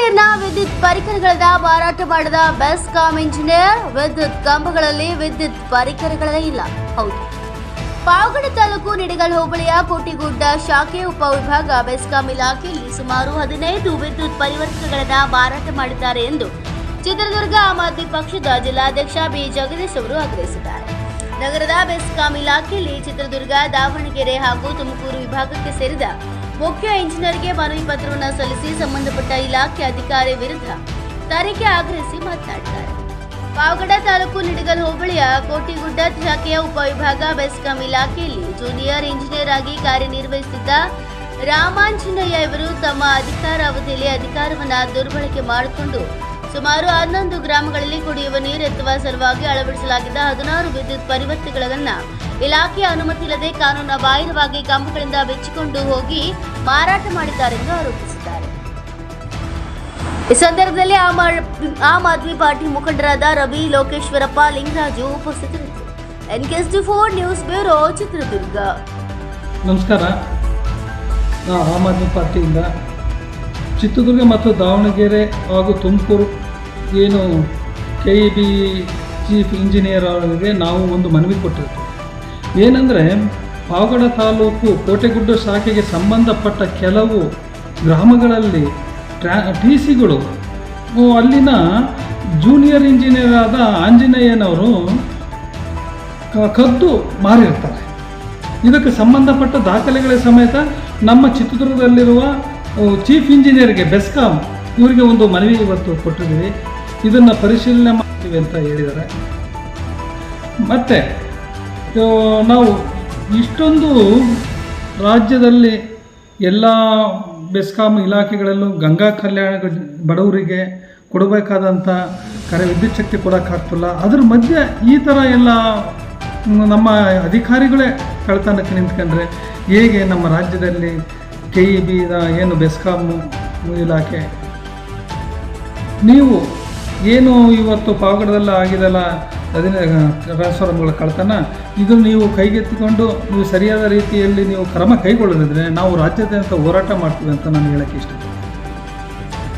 ಇಂಜಿನಿಯರ್ನ ವಿದ್ಯುತ್ ಪರಿಕರಗಳನ್ನ ಮಾರಾಟ ಮಾಡದ ಬೆಸ್ಕಾಂ ಇಂಜಿನಿಯರ್, ವಿದ್ಯುತ್ ಕಂಬಗಳಲ್ಲಿ ವಿದ್ಯುತ್ ಪರಿಕರಗಳೇ ಇಲ್ಲ. ಹೌದು. ಪಾವಗಡ ತಾಲೂಕು ನಿಡಗಲ್ ಹೋಬಳಿಯ ಕೋಟಿಗುಡ್ಡ ಶಾಖೆ ಉಪವಿಭಾಗ ಬೆಸ್ಕಾಂ ಇಲಾಖೆಯಲ್ಲಿ ಸುಮಾರು ಹದಿನೈದು ವಿದ್ಯುತ್ ಪರಿವರ್ತಕಗಳನ್ನ ಮಾರಾಟ ಮಾಡಿದ್ದಾರೆ ಎಂದು ಚಿತ್ರದುರ್ಗ ಆಮ್ ಆದ್ಮಿ ಪಕ್ಷದ ಜಿಲ್ಲಾಧ್ಯಕ್ಷ ಬಿ. ಜಗದೀಶ್ ಅವರು ಆಗ್ರಹಿಸಿದ್ದಾರೆ. ನಗರದ ಬೆಸ್ಕಾಂ ಇಲಾಖೆಯಲ್ಲಿ ಚಿತ್ರದುರ್ಗ, ದಾವಣಗೆರೆ ಹಾಗೂ ತುಮಕೂರು ವಿಭಾಗಕ್ಕೆ ಸೇರಿದ ಮುಖ್ಯ ಇಂಜಿನಿಯರ್ಗೆ ಮನವಿ ಪತ್ರವನ್ನು ಸಲ್ಲಿಸಿ ಸಂಬಂಧಪಟ್ಟ ಇಲಾಖೆ ಅಧಿಕಾರಿ ವಿರುದ್ಧ ತನಿಖೆ ಆಗ್ರಹಿಸಿ ಮಾತನಾಡಿದ್ದಾರೆ. ಪಾವಗಡ ತಾಲೂಕು ನಿಡಗಲ್ ಹೋಬಳಿಯ ಕೋಟಿಗುಡ್ಡ ಶಾಖೆಯ ಉಪವಿಭಾಗ ಬೆಸ್ಕಾಂ ಇಲಾಖೆಯಲ್ಲಿ ಜೂನಿಯರ್ ಇಂಜಿನಿಯರ್ ಆಗಿ ಕಾರ್ಯನಿರ್ವಹಿಸುತ್ತಿದ್ದ ರಾಮಾಂಜನೇಯ ಇವರು ತಮ್ಮ ಅಧಿಕಾರಾವಧಿಯಲ್ಲಿ ಅಧಿಕಾರವನ್ನು ದುರ್ಬಳಕೆ ಮಾಡಿಕೊಂಡು ಸುಮಾರು ಹನ್ನೊಂದು ಗ್ರಾಮಗಳಲ್ಲಿ ಕುಡಿಯುವ ನೀರು ಎತ್ತುವ ಸಲುವಾಗಿ ಅಳವಡಿಸಲಾಗಿದ್ದ ಹದಿನಾರು ವಿದ್ಯುತ್ ಪರಿವರ್ತಿಗಳನ್ನು ಇಲಾಖೆಯ ಅನುಮತಿ ಇಲ್ಲದೆ ಕಾನೂನು ಬಾಹಿರವಾಗಿ ಕಂಬಗಳಿಂದ ಬೆಚ್ಚಿಕೊಂಡು ಹೋಗಿ ಮಾರಾಟ ಮಾಡಿದ್ದಾರೆಂದು ಆರೋಪಿಸಿದ್ದಾರೆ. ಈ ಸಂದರ್ಭದಲ್ಲಿ ಆಮ್ ಆದ್ಮಿ ಪಾರ್ಟಿ ಮುಖಂಡರಾದ ರವಿ ಲೋಕೇಶ್ವರಪ್ಪ ಲಿಂಗರಾಜು ಉಪಸ್ಥಿತರಿದ್ದರು. D four news bureau Chitradurga. ನಮಸ್ಕಾರ. ನಾವು ಆಮ್ ಆದ್ಮಿ ಪಾರ್ಟಿಯಿಂದ ಚಿತ್ರದುರ್ಗ ಮತ್ತು ದಾವಣಗೆರೆ ಹಾಗೂ ತುಮಕೂರು ಏನು K E B chief engineer ಅವರಿಗೆ ನಾವು ಒಂದು ಮನವಿ ಕೊಟ್ಟಿರ್ತೀವಿ. ಏನಂದರೆ, ಪಾವಗಡ ತಾಲೂಕು ಕೋಟೆಗುಡ್ಡ ಶಾಖೆಗೆ ಸಂಬಂಧಪಟ್ಟ ಕೆಲವು ಗ್ರಾಮಗಳಲ್ಲಿ ಟ್ರಾ, ಟಿ ಸಿಗಳು ಅಲ್ಲಿನ ಜೂನಿಯರ್ ಇಂಜಿನಿಯರ್ ಆದ ಆಂಜನೇಯನವರು ಕದ್ದು ಮಾರಿರ್ತಾರೆ. ಇದಕ್ಕೆ ಸಂಬಂಧಪಟ್ಟ ದಾಖಲೆಗಳ ಸಮೇತ ನಮ್ಮ ಚಿತ್ರದುರ್ಗದಲ್ಲಿರುವ ಚೀಫ್ ಇಂಜಿನಿಯರ್ಗೆ ಬೆಸ್ಕಾಂ ಇವರಿಗೆ ಒಂದು ಮನವಿ ಇವತ್ತು ಕೊಟ್ಟಿದ್ದೀವಿ. ಇದನ್ನು ಪರಿಶೀಲನೆ ಮಾಡ್ತೀವಿ ಅಂತ ಹೇಳಿದ್ದಾರೆ. ಮತ್ತು ನಾವು ಇಷ್ಟೊಂದು ರಾಜ್ಯದಲ್ಲಿ ಎಲ್ಲ ಬೆಸ್ಕಾಂ ಇಲಾಖೆಗಳಲ್ಲೂ ಗಂಗಾ ಕಲ್ಯಾಣ ಬಡವರಿಗೆ ಕೊಡಬೇಕಾದಂಥ ಕರೆ ವಿದ್ಯುತ್ ಶಕ್ತಿ ಕೊಡೋಕ್ಕಾಗ್ತಿಲ್ಲ ಅದ್ರ ಮಧ್ಯೆ ಈ ಥರ ಎಲ್ಲ ನಮ್ಮ ಅಧಿಕಾರಿಗಳೇ ಕಳ್ತನಕ್ಕೆ ನಿಂತ್ಕೊಂಡ್ರೆ ಹೇಗೆ ನಮ್ಮ ರಾಜ್ಯದಲ್ಲಿ ಕೆ ಇ ಬಿ ಏನು ಬೆಸ್ಕಾಮು ಇಲಾಖೆ. ನೀವು ಏನು ಇವತ್ತು ಪಾವಗಡದಲ್ಲ ಆಗಿದೆಲ್ಲ ಹದಿನೈ ಟ್ರಾನ್ಸ್ಫಾರ್ಮ್ಗಳ ಕಳ್ತನ ಇದು ನೀವು ಕೈಗೆತ್ತಿಕೊಂಡು ನೀವು ಸರಿಯಾದ ರೀತಿಯಲ್ಲಿ ನೀವು ಕ್ರಮ ಕೈಗೊಳ್ಳದಿದ್ರೆ ನಾವು ರಾಜ್ಯದಂತ ಹೋರಾಟ ಮಾಡ್ತೀವಿ ಅಂತ ನಾನು ಹೇಳಕ್ಕೆ ಇಷ್ಟಪಡ್ತೀನಿ.